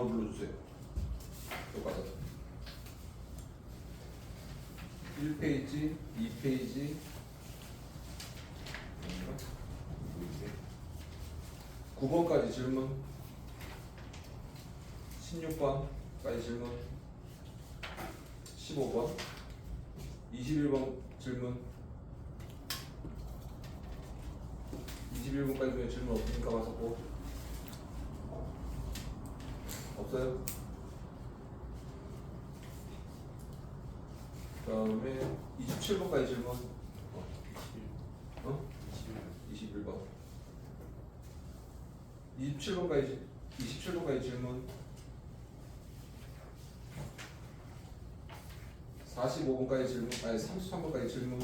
번호 불러주세요. 똑같아. 1페이지, 2페이지, 9번까지 질문. 16번까지 질문. 15번. 21번 질문. 21번까지 중에 질문 없으니까 와서 꼭. 없어요? 그다음에 27번까지 질문. 어? 21번. 27번까지 27번까지 질문. 45번까지 질문. 아니 33번까지 질문.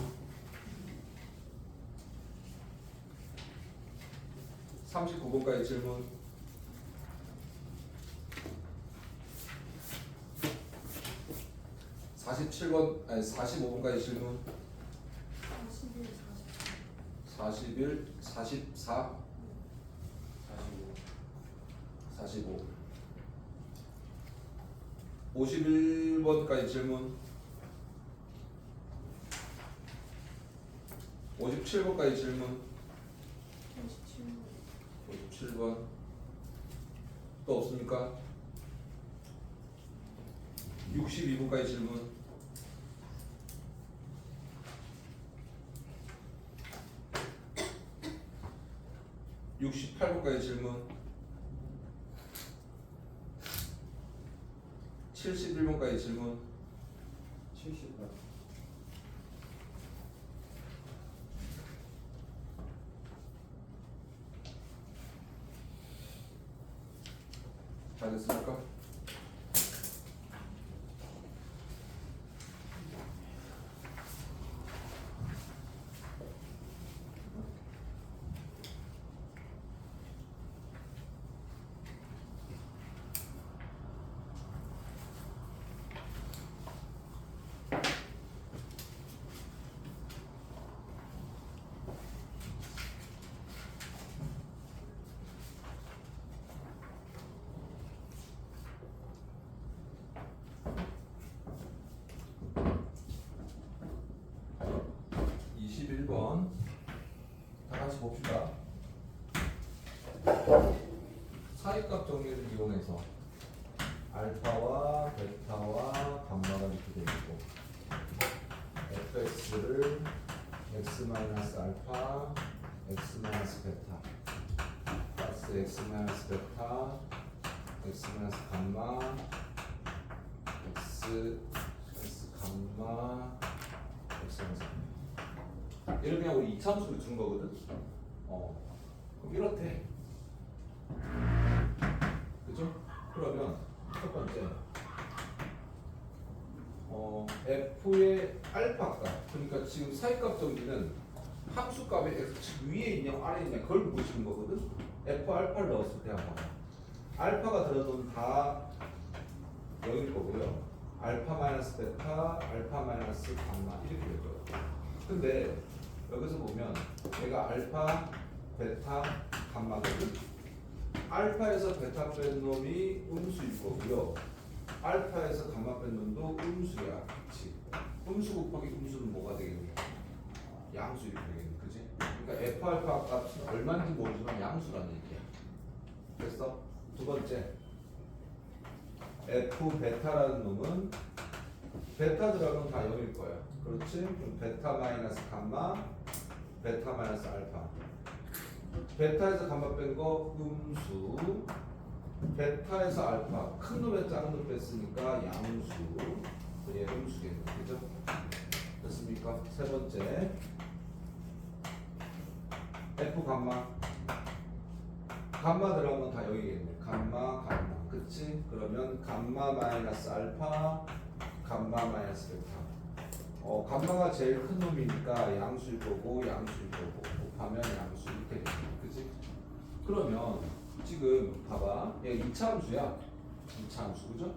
39번까지 질문. 47번 아니 45번까지 질문. 41, 41, 44, 45. 51번까지 질문. 57번까지 질문. 37, 57번. 또 없습니까? 62번까지 질문. 68번까지 질문. 71번까지 질문. 70번. 다 됐습니까? 이십일 번 다 같이 봅시다. 사이값 정리를 이용해서 알파와 베타와 감마가 이렇게 되어 있고 fx를 x 마이너스 알파, x 마이너스 베타, 플러스 x 마이너스 베타, x 마이너스 감마, x x 감마, x 마이너스 그냥 우리 이차함수로 준 거거든. 어. 그럼 이렇대. 그죠? 그러면 첫 번째 어 f의 알파 값 그러니까 지금 사이값 정리는 함수 값의 x 즉 위에 있냐 아래에 있냐 그걸 보시는 거거든. f 알파를 넣었을 때 한번 알파가 들어놓은 다 0일 거고요. 알파 마이너스 베타, 알파 마이너스 감마 이렇게 될 거예요. 근데 여기서 보면 얘가 알파, 베타, 감마거든. 알파에서 베타 뺀 놈이 음수일 거고요. 알파에서 감마 뺀 놈도 음수야. 그치? 음수 곱하기 음수는 뭐가 되겠니? 양수 이렇게 되겠니? 그치? 그러니까 f 알파 값은 얼마인지 모르지만 양수라는 얘기야. 됐어? 두 번째. f 베타라는 놈은 베타 들어가면 다 0일 거야. 그렇지? 그럼 베타 마이너스 감마, 베타 마이너스 알파. 베타에서 감마 뺀 거 음수. 베타에서 알파. 큰 놈에 작은 놈 뺐으니까 양수. 얘 음수겠네. 그죠? 됐습니까? 세 번째. F 감마. 감마 들어가면 다 여기겠네. 감마, 감마. 그치? 그러면 감마 마이너스 알파, 감마 마이너스 베타. 어, 감마가 제일 큰 놈이니까 양수일 거고, 양수일 거고. 곱하면 양수 이렇게 되지. 그치? 그러면 지금 봐봐. 얘 2차 함수야. 2차 함수. 그죠?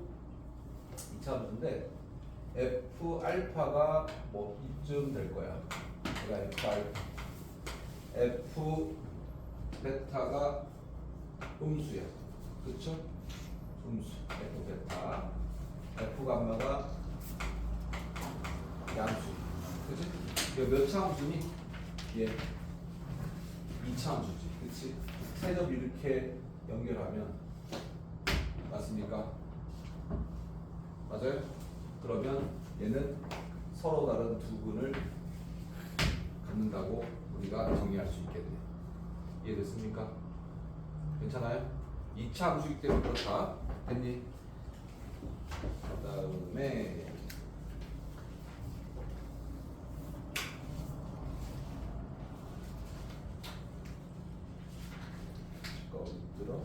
2차 함수인데 F 알파가 뭐 이쯤 될 거야. 그러니까 F 알파. F 베타가 음수야. 그쵸? 음수 F 베타 F 감마가 양수 그치? 이거 몇 차함수니? 얘 2차함수지 그치? 세점 이렇게 연결하면 맞습니까? 맞아요? 그러면 얘는 서로 다른 두 분을 갖는다고 우리가 정의할 수 있겠네. 이해됐습니까? 괜찮아요? 2차 함수이기 때문에 그렇다. 됐니? 그 다음에 거들어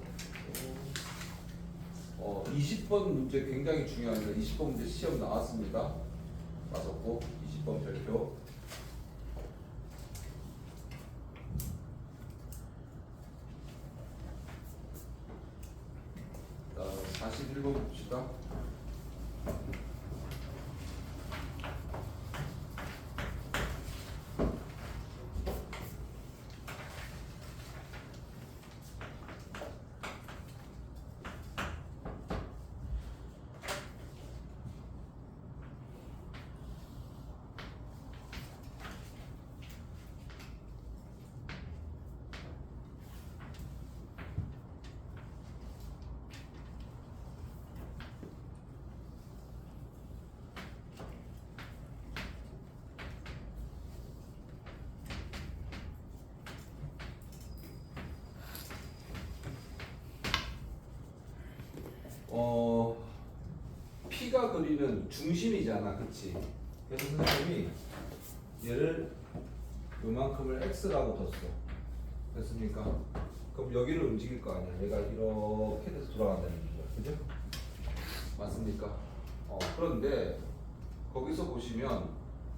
어, 20번 문제 굉장히 중요합니다. 20번 문제 시험 나왔습니다. 맞았고 20번 별표 자, 41번 봅시다. 어 P가 그리는 중심이잖아, 그치? 그래서 선생님이 얘를 요만큼을 X라고 뒀어. 됐습니까? 그럼 여기를 움직일 거 아니야. 얘가 이렇게 돼서 돌아간다는 얘기야. 그죠? 맞습니까? 어, 그런데 거기서 보시면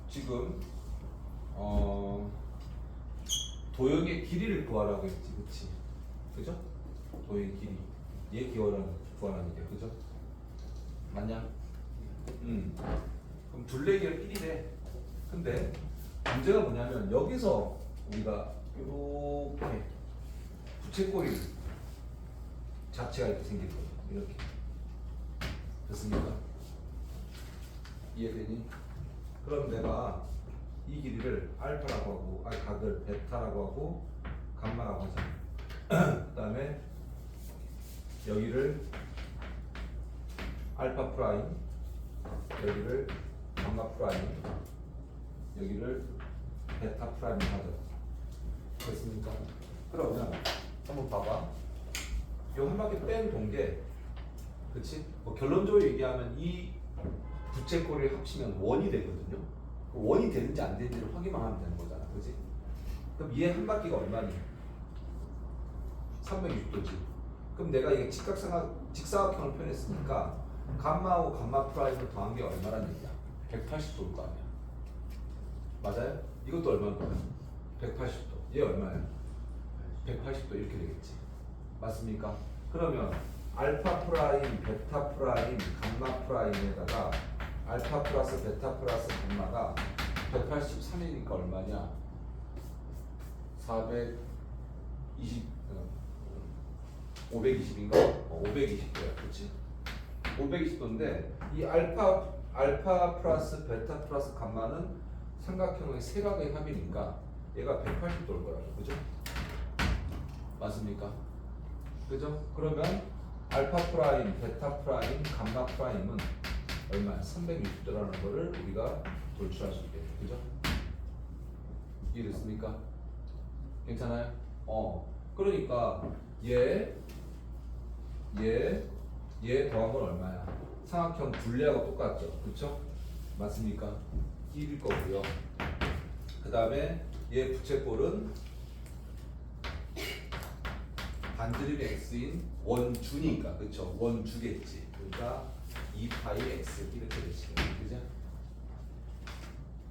지금 어, 도형의 길이를 구하라고 했지, 그치? 그죠? 도형의 길이. 얘 기원하는 구하라는 게 그죠? 맞냐? 음. 그럼 둘레기가 1이래. 근데 문제가 뭐냐면 여기서 우리가 이렇게 부채꼴이 자체가 이렇게 생긴 거예요. 이렇게. 됐습니까? 이해되니? 그럼 내가 이 길이를 알파라고 하고, 아니 각을 베타라고 하고, 감마라고 하잖아. 그 다음에 여기를 알파 프라임, 여기를 감마 프라임, 여기를 베타 프라임 하죠. 됐습니까? 그러면 한번 봐봐. 이한 바퀴 뺀 동계, 그치? 뭐 결론적으로 얘기하면 이 부채꼴을 합치면 원이 되거든요. 그 원이 되는지 안 되는지를 확인만 하면 되는 거잖아, 그치? 그럼 얘 한 바퀴가 얼마니? 360도지. 그럼 내가 이게 직각삼각, 직사각형을 표현했으니까 감마하고 감마 프라임을 더한 게 얼마란 얘기야? 180도일 거 아니야. 맞아요? 이것도 얼마인 거야? 180도. 얘 얼마야? 180도 이렇게 되겠지. 맞습니까? 그러면 알파 프라임, 베타 프라임, 감마 프라임에다가 알파 플러스 베타 플러스 감마가 183이니까 얼마냐? 420, 어, 520인가? 어, 520도야, 그렇지? 520도인데 이 알파 알파 플러스 베타 플러스 감마는 삼각형의 세각의 합이니까 얘가 180도일 거라고, 그죠? 맞습니까? 그죠? 그러면 알파 프라임, 베타 프라임, 감마 프라임은 얼마야? 360도라는 거를 우리가 돌출할 수 있겠죠, 그죠? 이해됐습니까? 괜찮아요? 어, 그러니까 얘, 얘, 얘 더한 건 얼마야? 삼각형 분리하고 똑같죠, 그쵸? 맞습니까? 1일 거고요. 그 다음에 얘 부채꼴은 반드림 x인 원주니까, 그쵸? 원주겠지. 그러니까 2파이 x 이렇게 되시겠네, 그죠?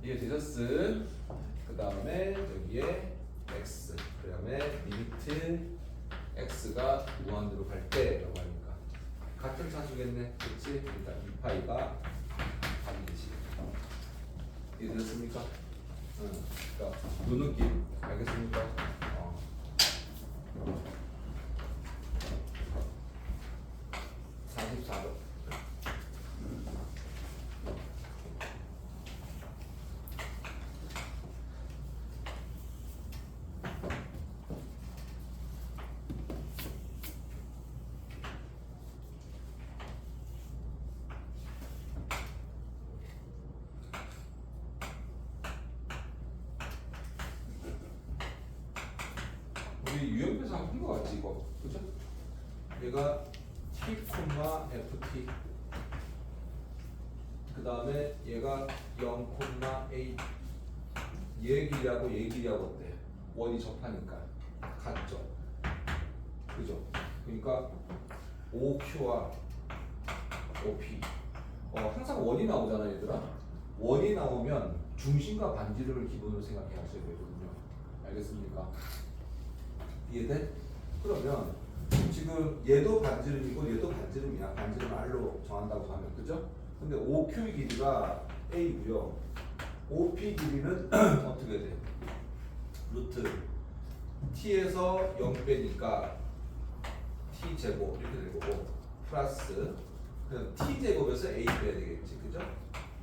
이해되셨어? 그 다음에 여기에 x 그 다음에 리미트 x가 무한대로 갈 때라고 하니까 같은 차수겠네 그치? 그러니까 2파이가 반드시 이해되셨습니까? 응. 그러니까 요 느낌 알겠습니까? 어. 우리 유형표에서 한번 본거 같지 이거 그죠? 얘가 t, ft 그 다음에 얘가 0, a 얘 길이하고 얘 길이하고 어때? 원이 접하니까 같죠? 그죠? 그러니까 OQ와 OP 어, 항상 원이 나오잖아 얘들아 원이 나오면 중심과 반지름을 기본으로 생각해 하셔야 되거든요 알겠습니까? 이해돼? 그러면 지금 얘도 반지름이고 얘도 반지름이야 반지름 R로 정한다고 하면 그죠? 근데 OQ 길이가 A고요 OP 길이는 어떻게 돼? 루트 T에서 0 빼니까 T 제곱 이렇게 될 거고 플러스 T 제곱에서 A 빼야 되겠지 그죠?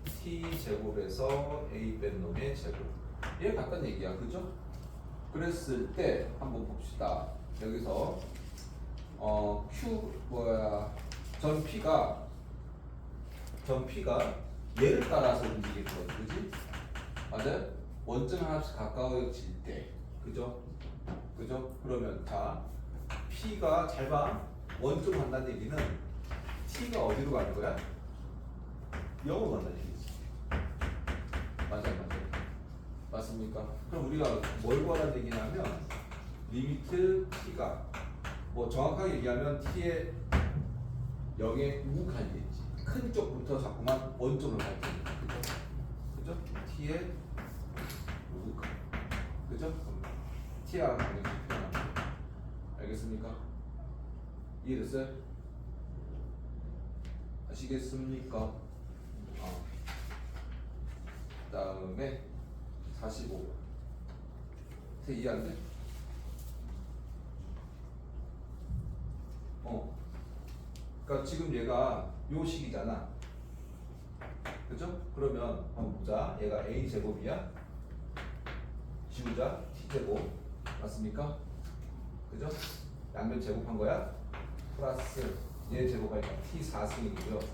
T 제곱에서 A 뺀 놈의 제곱 얘 같단 얘기야 그죠? 그랬을 때 한번 봅시다 여기서 어 Q 뭐야 전 P가 전 P가 얘를 따라서 움직일 거지 그지? 맞아요? 원점 하나씩 가까워질 때 그죠? 그죠? 그러면 자 P가 잘 봐 원점 간다는 얘기는 T가 어디로 가는 거야? 0으로 간다는 얘기지 맞아요 맞아요 맞습니까? 그럼 우리가 뭘 구하라는 얘기냐면 리미트 T가 뭐 정확하게 얘기하면 T의 0에 우극한 얘기지 큰 쪽부터 자꾸만 원점을 갈 테니까 그죠? T의 우극한 그죠? 방정식 표현하는 거 알겠습니까? 이해됐어요? 아시겠습니까? 어. 다음에 45 제 이해 안 돼? 어 그러니까 지금 얘가 요 식이잖아 그죠? 그러면 한번 보자 얘가 a 제곱이야 지우자 t 제곱 맞습니까? 그죠? 양변 제곱한 거야 플러스 얘 제곱하니까 t 4승이고요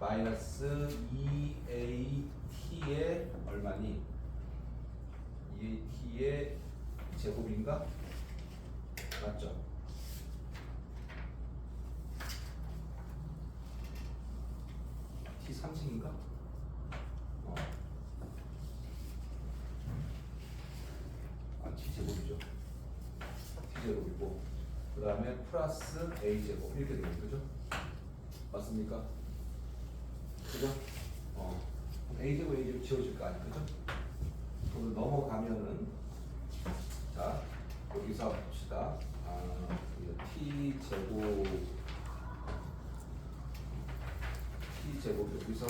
마이너스 2at의 얼마니? 2at의 제곱인가? 맞죠? t 3승인가? 어. 아, t 제곱이죠. t 제곱이고 그 다음에 플러스 a 제곱 이렇게 되는 거죠? 맞습니까? 그죠? 어. a 제곱 a 제곱 지워질 거 아니야, 그죠? 그럼 넘어가면은 자 여기서 봅시다. 아, t 제곱 t 제곱 여기서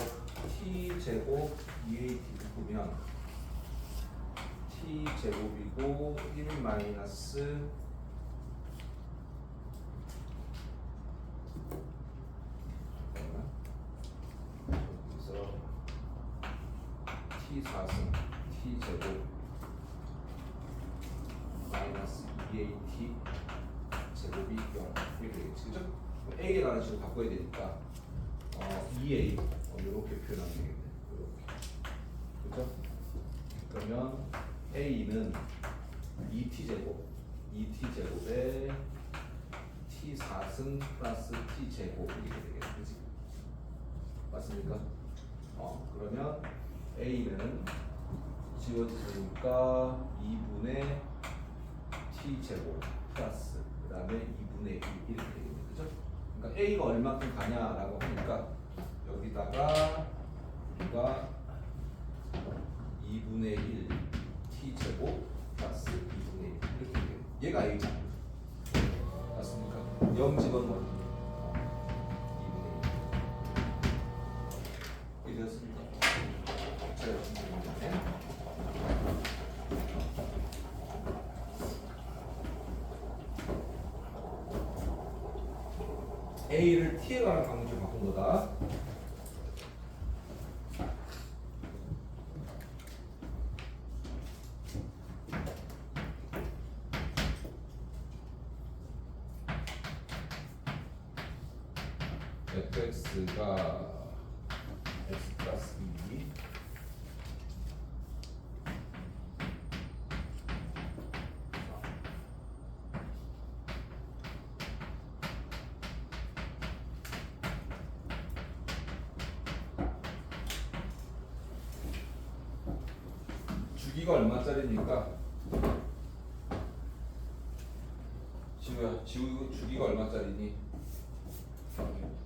t 제곱 2at 묶으면 t 제곱이고 1 마이너스 t 4승 t 제곱 마이너스 2at 제곱이 0 이렇게 되겠지 그죠? a에 관한 식으로 바꿔야 되니까 어, 2a 어, 이렇게 표현하면 되겠네 이렇게 그죠? 그러면 a는 2t 제곱 2t 제곱에 t 4승 플러스 t 제곱 이렇게 되겠네 그지? 맞습니까? 어 그러면 a는 지워지니까 2분의 t 제곱 플러스 그 다음에 2분의 1 이렇게 되겠네. 그죠? 그러니까 a가 얼마큼 가냐라고 하니까 여기다가 우리가 2분의 1 t 제곱 플러스 2분의 1 이렇게 되겠네. 얘가 a죠 맞습니까? 0 집어넣으면 2분의 1 이랬습니다. 제가 준비했는데 A를 T에 관한 강조로 바꾼 거다. 2가 얼마짜리니까 지우야 지우 주기가 얼마짜리니?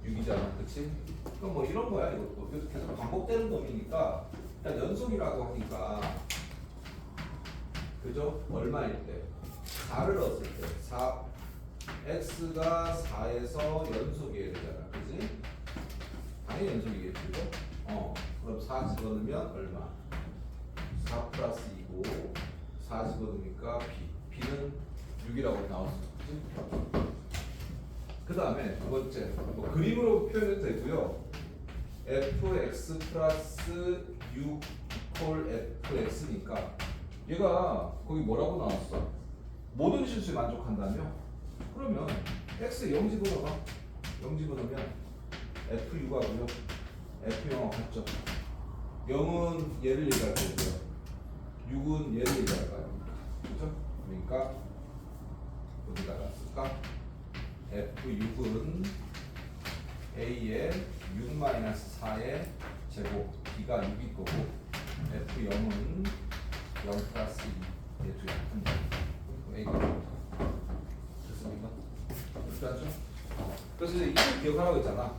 6이잖아 그치? 그럼 뭐 이런 거야 이것도 계속 반복되는 놈이니까 일단 연속이라고 하니까 그죠? 얼마일 때 4를 넣었을 때 4, x가 4에서 연속이어야 되잖아 그지? 당연히 연속이겠지 어 그럼 4 집어넣으면 얼마? 4 플러스 2고 4 집어넣으니까 b. B는 6이라고 나올 수 있지 그 다음에 두 번째 뭐 그림으로 표현해도 되고요. Fx 플러스 6 이퀄 fx니까 얘가 거기 뭐라고 나왔어? 모든 실수에 만족한다며? 그러면 x 0 집어넣어봐. 0 집어넣으면 f6하고요. F0하고 같죠? 0은 얘를 얘기할 거고요 6은 얘를 얘기할 거예요 그죠? 그러니까 어디다가 쓸까? F6은 A의 6-4의 제곱 B가 6일 거고 F0은 0 플러스 2의 두 약분다 A가 됐습니까? 그렇지 않죠? 그래서 이걸 기억하라고 했잖아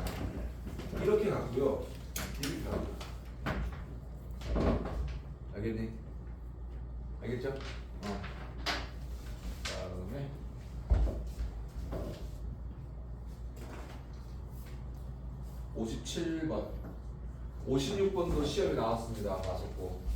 이렇게 가고요 이렇게 가고 알겠니? 알겠죠? 어. 다음에 57번 56번도 시험에 나왔습니다 맞았고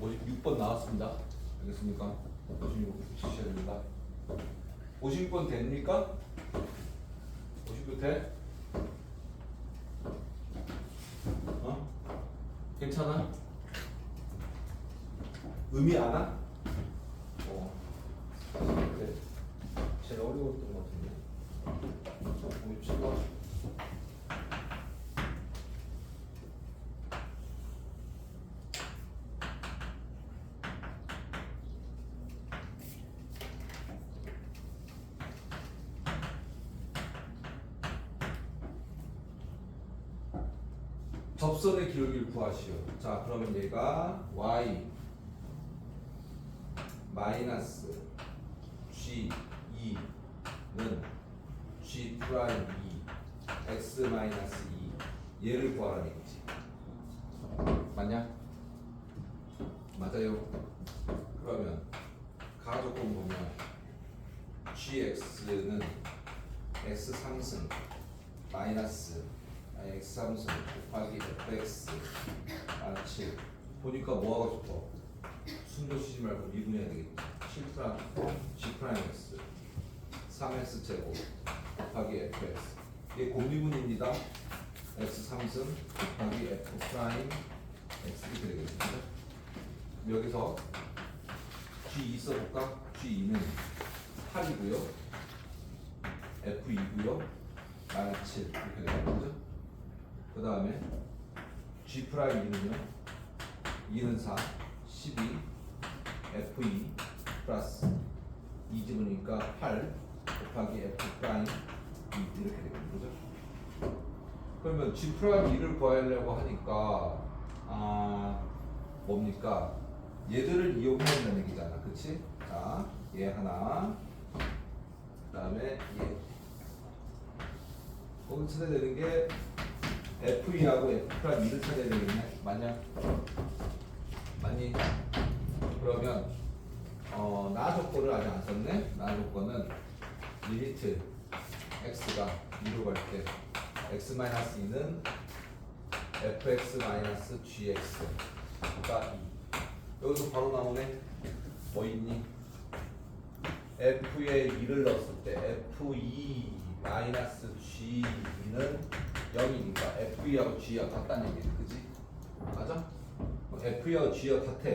오십육 번 나왔습니다. 알겠습니까? 56번 주셔야 됩니다. 56번 됩니까? 56번 돼? 어? 괜찮아? 의미 안 와? 어. 그래. 제일 어려웠던 것 같은데. 57번. 접선의 기울기를 구하시오. 자, 그러면 얘가 y 마이너스 g 2는 g 프라임 2 x 마이너스 2 얘를 구하라는 얘기지. 맞냐? 맞아요. 그러면 가조건 보면 gx는 x 3승 마이너스 아니, x 3승 곱하기 fx 아 7. 보니까 뭐 하고 싶어? 순도 쉬지 말고 미분해야 되겠지. 7 프라임 g 프라임 x 3x 제곱 곱하기 fx 이게 곱미분입니다. x 3승 곱하기 f 프라임 x 이렇게 되겠습니다. 여기서 g2 써볼까? g2는 8이고요. f2고요. 마이너스 7 이렇게 되는 거죠. 그 다음에 G 프라임 2는요 2는 4 12 F2 플러스 2 집으니까 8 곱하기 F 프라임 2 이렇게 되는 거죠 그러면 G 프라임 2를 구하려고 하니까 아 뭡니까 얘들을 이용해야 된다는 얘기잖아 그치? 자얘 하나 그 다음에 얘 거기 찾아야 되는 게 F2하고 F 프라임 2를 찾아야 되겠네. 맞냐? 맞니? 그러면 어, 나 조건을 아직 안 썼네. 나 조건은 리미트 x가 2로 갈 때 x 마이너스 2는 fx 마이너스 gx가 2. 여기서 바로 나오네. 뭐 있니? f에 2를 넣었을 때 f2 마이너스 g는 0이니까 f2하고 g하고 같다는 얘기지 그지? 맞아? F2하고 g하고 같아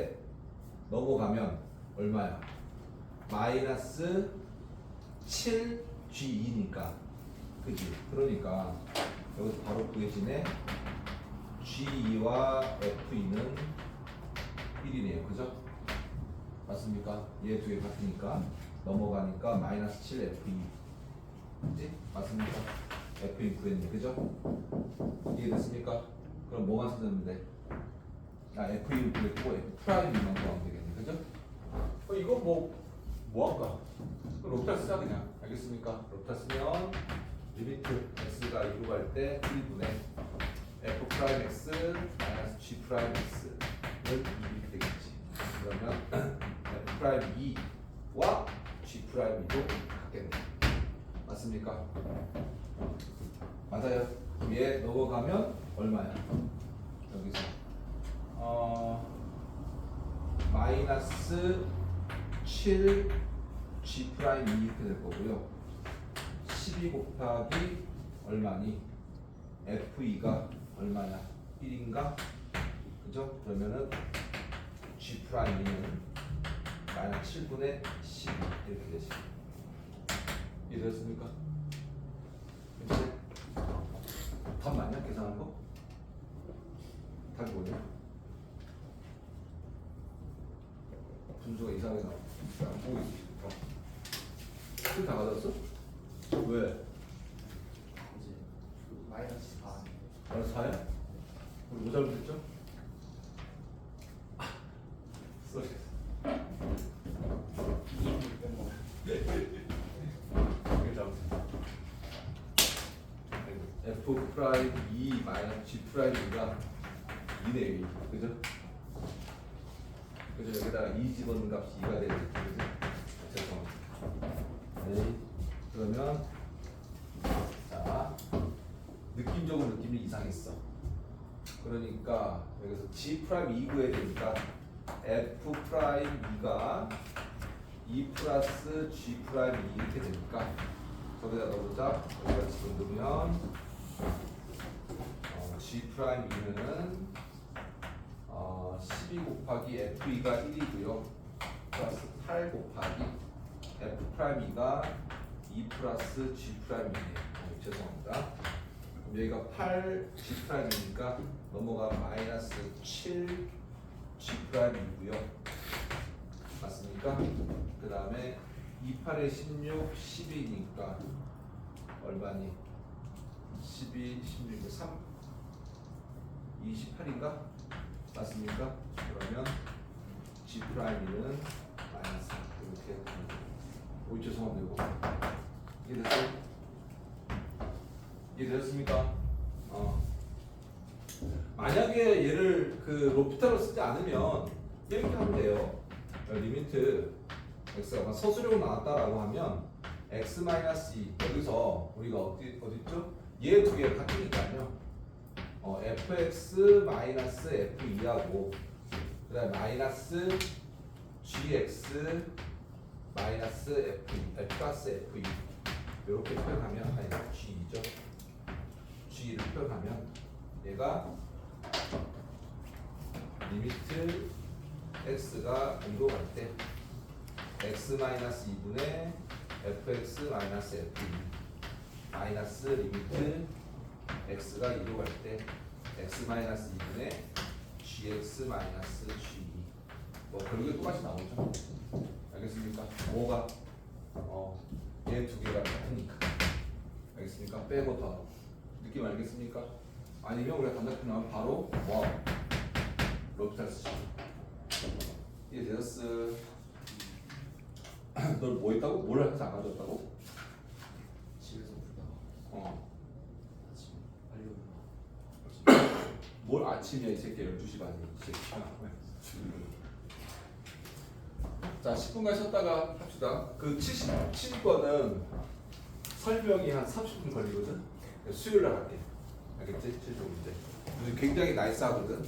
넘어가면 얼마야? 마이너스 7g2니까 그지? 그러니까 여기서 바로 구해지네 g2와 f2는 1이네요 그죠? 맞습니까? 얘 두 개 같으니까 넘어가니까 마이너스 7 F2 그지? 맞습니까? F2 구했네 그죠? 이해됐습니까? 그럼 뭐만 찾으면 돼? 아 F2를 구했고 F 프라임만 구하면 되겠네 그죠? 어, 이거 뭐, 뭐 할까? 롭타 쓰자 그냥 알겠습니까? 롭타 쓰면 리미트 x가 2로 갈 때 1분의 f 프라임 x 마이너스 g 프라임 x는 이렇게 되겠지 그러면 f 프라임 2와 g 프라임 2도 같겠네 맞습니까? 맞아요 그럼 얘 넘어가면 얼마야? 여기서 어 마이너스 7 g 프라임 2 이렇게 될 거고요 12 곱하기 얼마니? f2가 얼마냐? 1인가? 그죠? 그러면은 g 프라임은 마이너스 7분의 12 이렇게 되지 이해됐습니까? 그치? 답 맞냐? 계산한 거? 답이 뭐냐? 분수가 이상하게 나와 안 보고 있어 다 가졌어? 왜? 이제 마이너스 4 알아서 사야? 우리 뭐 잘못했죠? 아, 쏘리. 잘못했어. F 프라임 2 마이너스 G 프라임이가 2대 1, 그죠? 그죠? 여기다가 2 집어넣은 값이 2가 되겠지? 죄송합니다. 네. 그러면 자 느낌적으로 느낌이 이상했어. 그러니까 여기서 G 프라임 2 구해야 되니까 F 프라임 2가 2 플러스 G 프라임 2 이렇게 되니까 저기다 넣어보자. 여기다 집어넣으면 어, G 프라임 2는 어, 12 곱하기 F2가 1이고요. 플러스 8 곱하기 F 프라임 2가 2 플러스 G 프라임 2네요. 어, 죄송합니다. 여기가 8 G 프라임이니까 넘어가 마이너스 7 G 프라임이고요. 맞습니까? 그 다음에 2, 8에 16, 12니까 얼마니? 12, 16, 3, 28인가? 맞습니까? 그러면 G 프라임은 마이너스 이렇게 오 죄송합니다 이거 이해됐어요? 이해되셨습니까? 어. 만약에 얘를 그 로피타로 쓰지 않으면 이렇게 하면 돼요. 리미트 x가 서술형 나왔다라고 하면 x 마이너스 2 여기서 우리가 어디 어디 있죠? 얘 두 개가 같으니까요. 어, fx 마이너스 f2하고 그다음 마이너스 gx 마이너스 f f 플러스 f2 이렇게 표현하면 아니 g죠. g를 표현하면 얘가 리미트 x가 2로 갈 때 x 마이너스 2분의 fx 마이너스 f2 마이너스 리미트 x가 2로 갈 때 x 마이너스 2분의 gx 마이너스 g 뭐 결국에 똑같이 나오죠 알겠습니까? 뭐가 어얘 두 개가 같으니까 알겠습니까? 빼고 더 느낌 알겠습니까? 아니면 우리가 단답형 나오면 바로 뭐 로피탈 쓰시죠 이해되셨어? 널뭐 했다고? 뭘 해서 안 가져왔다고? 집에서 풀다가 어. 아침 빨리 오는 뭘 아침이야 이 새끼 12시 반이 이 새끼야 자 10분간 쉬었다가 합시다. 그 70, 70번은 설명이 한 30분 걸리거든? 수요일 날 할게. 알겠지? 최종 문제. 굉장히 나이스하거든